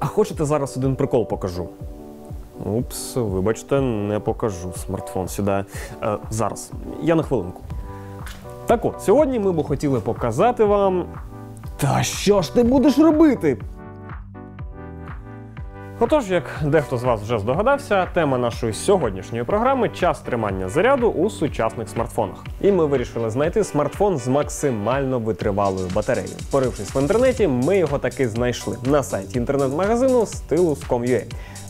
А хочете зараз один прикол покажу? Упс, вибачте, не покажу. Смартфон сідає. Е, зараз. Я на хвилинку. Так от, сьогодні ми б хотіли показати вам. Та що ж ти будеш робити? Отож, як дехто з вас вже здогадався, тема нашої сьогоднішньої програми час тримання заряду у сучасних смартфонах. І ми вирішили знайти смартфон з максимально витривалою батареєю. Порившись в інтернеті, ми його таки знайшли на сайті інтернет-магазину stylus.com.ua.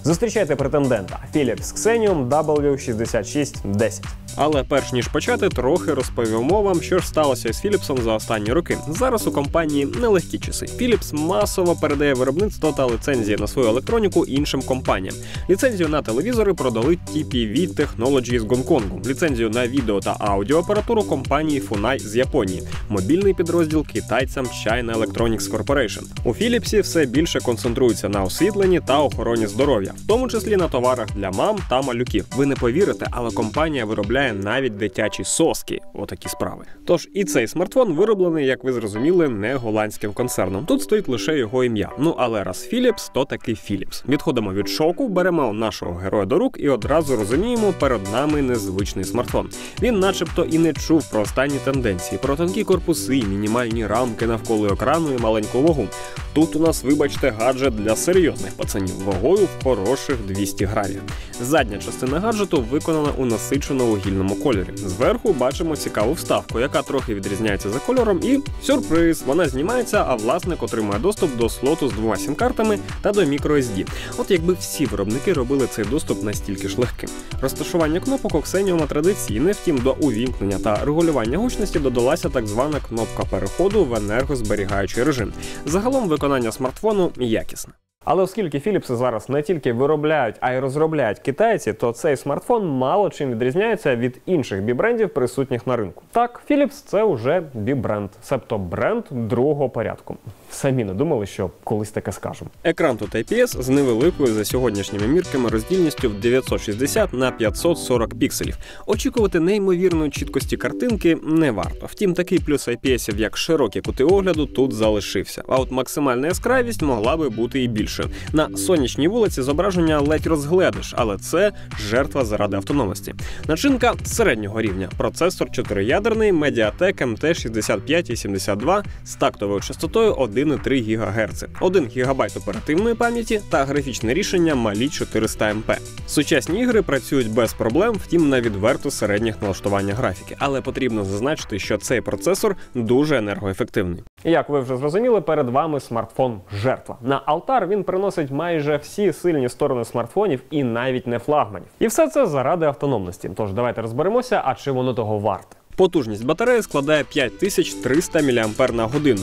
Зустрічайте претендента Philips Xenium W6610. Але перш ніж почати, трохи розповімо вам, що ж сталося з Philips за останні роки. Зараз у компанії нелегкі часи. Philips масово передає виробництво та ліцензії на свою електроніку іншим компаніям. Ліцензію на телевізори продали TPV Technology з Гонконгу, ліцензію на відео та аудіоапаратуру компанії Funai з Японії, мобільний підрозділ китайцям China Electronics Corporation. У Philips все більше концентрується на освітленні та охороні здоров'я, в тому числі на товарах для мам та малюків. Ви не повірите, але компанія виробляє навіть дитячі соски. Отакі справи. Тож і цей смартфон вироблений, як ви зрозуміли, не голландським концерном. Тут стоїть лише його ім'я. Ну але раз Philips, то таки Philips. Відходимо від шоку, беремо нашого героя до рук і одразу розуміємо, перед нами незвичний смартфон. Він, начебто, і не чув про останні тенденції, про тонкі корпуси, мінімальні рамки навколо екрану і маленьку вагу. Тут у нас, вибачте, гаджет для серйозних пацанів вагою в хороших 200 грамів. Задня частина гаджету виконана у насичено вугільному кольорі. Зверху бачимо цікаву вставку, яка трохи відрізняється за кольором, і сюрприз, вона знімається, а власник отримує доступ до слоту з двома сім-картами та до microSD. От якби всі виробники робили цей доступ настільки ж легким. Розташування кнопок Xenium традиційне, втім до увімкнення та регулювання гучності додалася так звана кнопка переходу в енергозберігаючий режим. Загалом виконання смартфону якісне. Але оскільки Філіпси зараз не тільки виробляють, а й розробляють китайці, то цей смартфон мало чим відрізняється від інших бі-брендів, присутніх на ринку. Так, Philips – це вже бі-бренд, себто бренд другого порядку. Самі не думали, що колись таке скажемо. Екран тут IPS з невеликою за сьогоднішніми мірками роздільністю в 960 на 540 пікселів. Очікувати неймовірної чіткості картинки не варто. Втім, такий плюс IPS, як широкі кути огляду, тут залишився. А от максимальна яскравість могла би бути і більше. На сонячній вулиці зображення ледь розгледиш, але це жертва заради автономності. Начинка середнього рівня. Процесор 4-ядерний Mediatek MT6572 з тактовою частотою 1,3 ГГц, 1 ГБ оперативної пам'яті та графічне рішення малі 400 МП. Сучасні ігри працюють без проблем, втім на відверто середніх налаштування графіки, але потрібно зазначити, що цей процесор дуже енергоефективний. Як ви вже зрозуміли, перед вами смартфон жертва. На алтар він приносить майже всі сильні сторони смартфонів і навіть не флагманів. І все це заради автономності. Тож давайте розберемося, а чи воно того варте. Потужність батареї складає 5300 мАч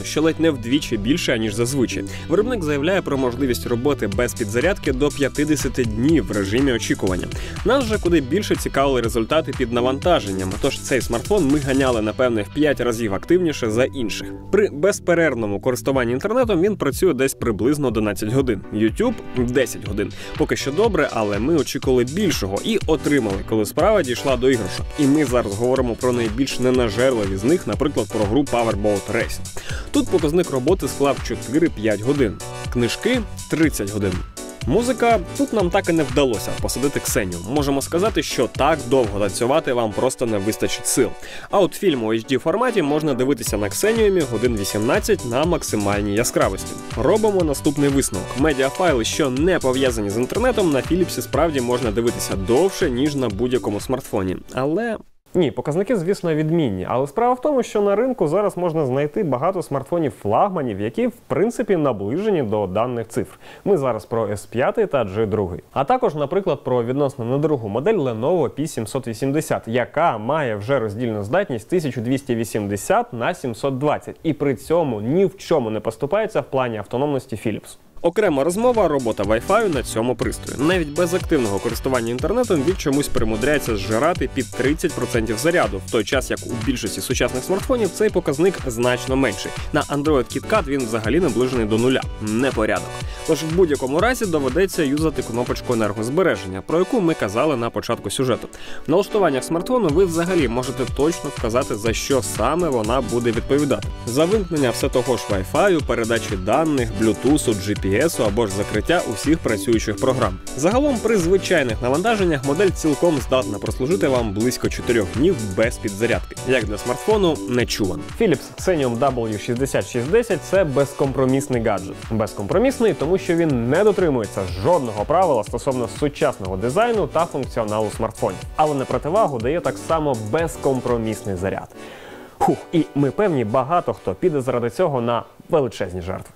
що ледь не вдвічі більше ніж зазвичай. Виробник заявляє про можливість роботи без підзарядки до 50 днів в режимі очікування. Нас же куди більше цікавили результати під навантаженням. Тож цей смартфон ми ганяли напевне в 5 разів активніше за інших. При безперервному користуванні інтернетом він працює десь приблизно 11 годин. YouTube – 10 годин. Поки що добре, але ми очікували більшого і отримали, коли справа дійшла до іграшок. І ми зараз говоримо про найбільш більш ненажерливі з них, наприклад, про гру Powerboat Racing. Тут показник роботи склав 4-5 годин, книжки 30 годин. Музика тут нам так і не вдалося посадити Ксенію. Можемо сказати, що так довго танцювати вам просто не вистачить сил. А от фільм у HD форматі можна дивитися на Ксеніумі годин 18 на максимальній яскравості. Робимо наступний висновок. Медіафайли, що не пов'язані з інтернетом, на Філіпсі справді можна дивитися довше ніж на будь-якому смартфоні. Але ні, показники, звісно, відмінні, але справа в тому, що на ринку зараз можна знайти багато смартфонів-флагманів, які в принципі наближені до даних цифр. Ми зараз про S5 та G2. А також, наприклад, про відносно недорогу модель Lenovo P780, яка має вже роздільну здатність 1280 на 720 і при цьому ні в чому не поступається в плані автономності Philips. Окрема розмова робота Wi-Fi на цьому пристрої. Навіть без активного користування інтернетом він чомусь примудряється зжирати під 30% заряду, в той час як у більшості сучасних смартфонів цей показник значно менший. На Android KitKat він взагалі наближений до нуля. Непорядок. Тож в будь-якому разі доведеться юзати кнопочку енергозбереження, про яку ми казали на початку сюжету. В налаштуваннях смартфону ви взагалі можете точно вказати, за що саме вона буде відповідати. За вимкнення все того ж Wi-Fi, передачі даних, Bluetooth, GPS, ЄСу або ж закриття усіх працюючих програм. Загалом, при звичайних навантаженнях модель цілком здатна прослужити вам близько 4 днів без підзарядки. Як для смартфону, нечувано. Philips Xenium W6610 – це безкомпромісний гаджет. Безкомпромісний, тому що він не дотримується жодного правила стосовно сучасного дизайну та функціоналу смартфонів. Але на противагу дає так само безкомпромісний заряд. Фух, і ми певні, багато хто піде заради цього на величезні жертви.